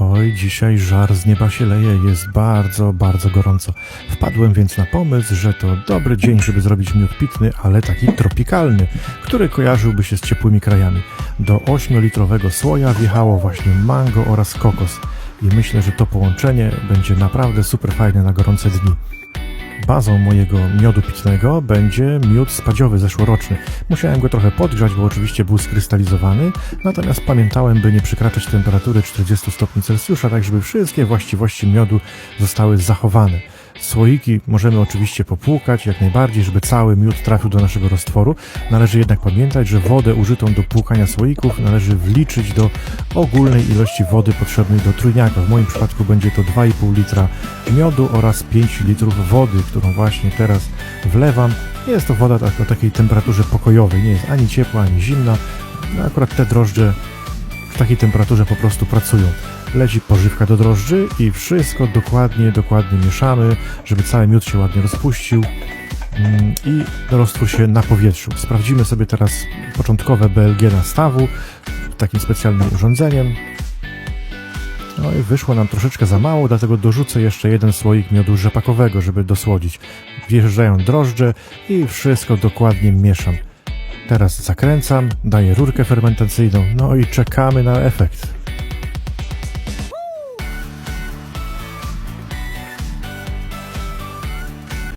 Oj, dzisiaj żar z nieba się leje, jest bardzo, bardzo gorąco. Wpadłem więc na pomysł, że to dobry dzień, żeby zrobić miód pitny, ale taki tropikalny, który kojarzyłby się z ciepłymi krajami. Do 8-litrowego słoja wjechało właśnie mango oraz kokos. I myślę, że to połączenie będzie naprawdę super fajne na gorące dni. Bazą mojego miodu pitnego będzie miód spadziowy zeszłoroczny. Musiałem go trochę podgrzać, bo oczywiście był skrystalizowany, natomiast pamiętałem, by nie przekraczać temperatury 40 stopni Celsjusza, tak żeby wszystkie właściwości miodu zostały zachowane. Słoiki możemy oczywiście popłukać jak najbardziej, żeby cały miód trafił do naszego roztworu. Należy jednak pamiętać, że wodę użytą do płukania słoików należy wliczyć do ogólnej ilości wody potrzebnej do trójniaka. W moim przypadku będzie to 2,5 litra miodu oraz 5 litrów wody, którą właśnie teraz wlewam. Jest to woda tak, o takiej temperaturze pokojowej, nie jest ani ciepła, ani zimna. No, akurat te drożdże w takiej temperaturze po prostu pracują. Leci pożywka do drożdży i wszystko dokładnie, dokładnie mieszamy, żeby cały miód się ładnie rozpuścił mm, i roztwór się na powietrzu. Sprawdzimy sobie teraz początkowe BLG nastawu takim specjalnym urządzeniem. No i wyszło nam troszeczkę za mało, dlatego dorzucę jeszcze jeden słoik miodu rzepakowego, żeby dosłodzić. Wjeżdżają drożdże i wszystko dokładnie mieszam. Teraz zakręcam, daję rurkę fermentacyjną, no i czekamy na efekt.